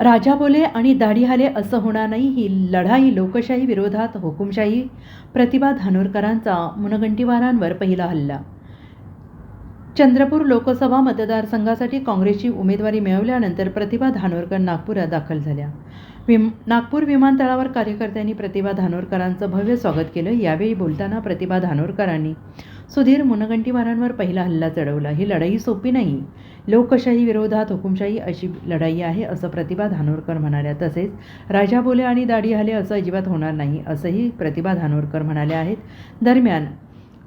राजा बोले आणि दाढीहाले असं होणार नाही ही लढाई लोकशाही विरोधात हुकुमशाही प्रतिभा धानोरकरांचा मुनगंटीवारांवर पहिला हल्ला. चंद्रपूर लोकसभा मतदारसंघासाठी काँग्रेसची उमेदवारी मिळवल्यानंतर प्रतिभा धानोरकर नागपुरात दाखल झाल्या. विम नागपूर विमानतळावर कार्यकर्त्यांनी प्रतिभा धानोरकरांचं भव्य स्वागत केलं. यावेळी बोलताना प्रतिभा धानोरकरांनी सुधीर मुनगंटीवारांवर पहिला हल्ला चढवला. ही लढाई सोपी नाही. लोकशाही विरोधात हुकुमशाही अशी लढाई आहे असं प्रतिभा धानोरकर म्हणाल्या. तसेच राजा बोले आणि दाढी हाले असं अजिबात होणार नाही असंही प्रतिभा धानोरकर म्हणाल्या आहेत. दरम्यान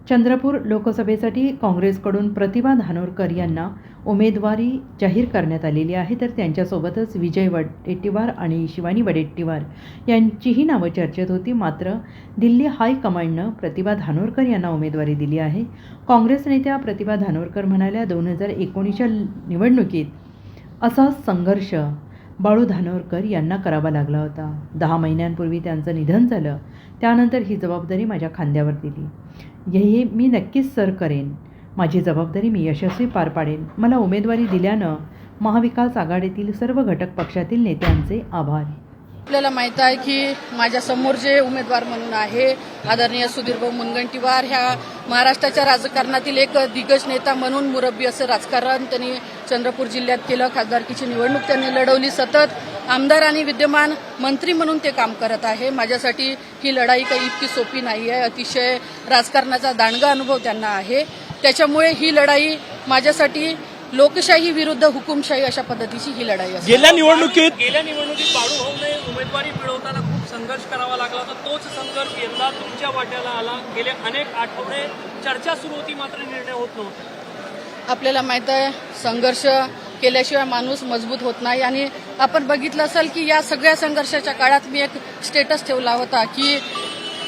चंद्रपूर लोकसभेसाठी काँग्रेसकडून प्रतिभा धानोरकर यांना उमेदवारी जाहीर करण्यात आलेली आहे. तर त्यांच्यासोबतच विजय वडेट्टीवार आणि शिवानी वडेट्टीवार यांचीही नावं चर्चेत होती. मात्र दिल्ली हायकमांडनं प्रतिभा धानोरकर यांना उमेदवारी दिली आहे. काँग्रेस नेत्या प्रतिभा धानोरकर म्हणाल्या दोन हजार एकोणीसच्या निवडणुकीत असा संघर्ष बाळू धानोरकर यांना करावा लागला होता. दहा महिन्यांपूर्वी त्यांचं निधन झालं. त्यानंतर ही जबाबदारी माझ्या खांद्यावर दिली. हे मी नक्कीच सर करेन. माझी जबाबदारी मी यशस्वी पार पाडेन. मला उमेदवारी दिल्यानं महाविकास आघाडीतील सर्व घटक पक्षातील नेत्यांचे आभार. आपल्याला माहीत आहे की माझ्यासमोर जे उमेदवार म्हणून आहे आदरणीय सुधीरभाऊ मुनगंटीवार ह्या महाराष्ट्राच्या राजकारणातील एक दिग्गज नेता म्हणून मुरब्बी असं राजकारण त्यांनी चंद्रपूर जिल्ह्यात केलं. खासदारकीची निवडणूक त्यांनी लढवली. सतत आमदार आणि विद्यमान मंत्री म्हणून ते काम करत आहे. माझ्यासाठी ही लढाई काही इतकी सोपी नाही आहे अतिशय राजकारणाचा दांडगा अनुभव त्यांना आहे. त्याच्यामुळे ही लढाई माझ्यासाठी लोकशाही विरुद्ध हुकुमशाही अशा पद्धतीची ही लढाई असते. गेल्या निवडणुकीत गेल्या निवडणुकीत बाळू भाऊने उमेदवारी मिळवताना खूप संघर्ष करावा लागला होता. तोच संघर्ष यंदा तुमच्या वाट्याला आला. गेले अनेक आठवडे चर्चा सुरू होती मात्र निर्णय होत नव्हता. आपल्याला माहीत आहे संघर्ष केल्याशिवाय माणूस मजबूत होत नाही. आणि आपण बघितलं असेल की या सगळ्या संघर्षाच्या काळात मी एक स्टेटस ठेवला होता की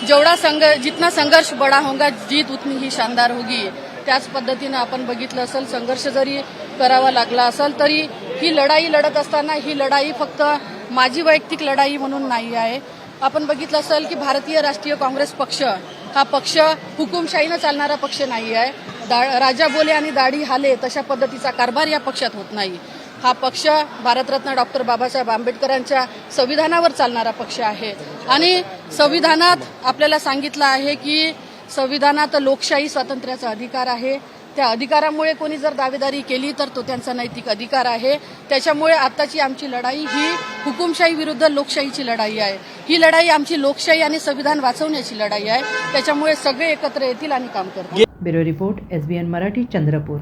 जेवढा संघ जितना संघर्ष बडा होगा जीत उतनी ही शानदार होगी. त्याच पद्धतीनं आपण बघितलं असेल संघर्ष जरी करावा लागला असेल तरी ही लढाई लढत असताना ही लढाई फक्त माझी वैयक्तिक लढाई म्हणून नाही आहे. आपण बघितलं असेल की भारतीय राष्ट्रीय काँग्रेस पक्ष हा पक्ष हुकुमशाहीनं चालणारा पक्ष नाही आहे. दा राजा बोले आणि दाढी हाले तशा पद्धतीचा कारभार या पक्षात होत नाही. हा पक्ष भारतरत्न डॉक्टर बाबासाहेब आंबेडकरांच्या संविधानावर चालणारा पक्ष आहे. आणि संविधानात आपल्याला सांगितलं आहे की संविधानात लोकशाही स्वातंत्र्याचा अधिकार आहे. त्या अधिकारामुळे कोणी जर दावेदारी केली तर तो त्यांचा नैतिक अधिकार आहे. त्याच्यामुळे आताची आमची लढाई ही हुकुमशाही विरुद्ध लोकशाहीची लढाई आहे. ही लढाई आमची लोकशाही आणि संविधान वाचवण्याची लढाई आहे. त्याच्यामुळे सगळे एकत्र येतील आणि काम करतील. Bureau report S B N Marathi Chandrapur.